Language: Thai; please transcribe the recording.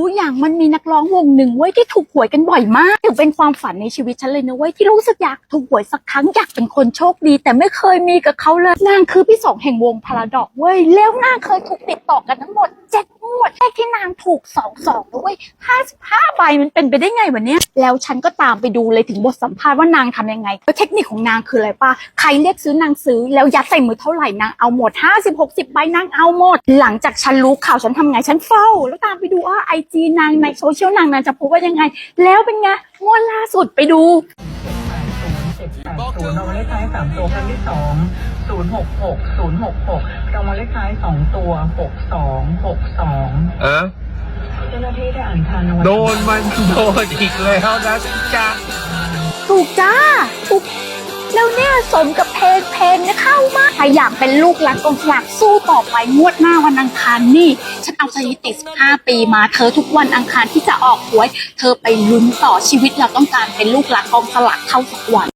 รู้อย่างมันมีนักร้องวงหนึ่งเว้ยที่ถูกหวยกันบ่อยมากถือเป็นความฝันในชีวิตฉันเลยนะเว้ยที่รู้สึกอยากถูกหวยสักครั้งอยากเป็นคนโชคดี แต่ไม่เคยมีกับเขาเลยนางคือพี่สองแห่งวงพาราดอกเว้ยแล้วนางเคยถูกติดต่อกันทั้งหมดเจ็ด งวดแรกที่นางถูกสองสองด้วยห้าสิบห้าใบมันเป็นไปได้ไงวะเนี้ยแล้วฉันก็ตามไปดูเลยถึงบทสัมภาษณ์ว่านางทำยังไงแล้วเทคนิคของนางคืออะไรปะใครเรียกซื้อนางซื้อ แล้วยัดใส่มือเท่าไหร่นางเอาหมดห้าสิบหกสิบใบนางเอาหมด หลังจากฉันรู้ข่าวฉันทำไงฉันเฝ้า แล้วตามไปดูว่าไอจีนางในโซเชียลนางนางจะโพสว่ายังไง แล้วเป็นไงงวดล่าสุดไปดู เจ็ดแปดศูนย์รางวัลเลขท้ายสามตัวครั้งที่สองศูนย์หกหกศูนย์หกหกรางวัลเลขท้ายสองตัวหกสองหกสองเออเจ้าหน้าที่ได้อ่านทานรางวัลโดนมันโดนอีกแล้วนะจ๊ะถูกจ้าถูกแล้วเนี่ยสมกับเพลงเพลงนะเข้ามากใครอยากเป็นลูกหลานกองสลากสู้ต่อไปงวดหน้าวันอังคารนี่ ฉันเอาสถิติ15 ปีมาเธอทุกวันอังคารที่จะออกหวย เธอไปลุ้นต่อชีวิตเราต้องการเป็นลูกหลานกองสลากเข้าสักวัน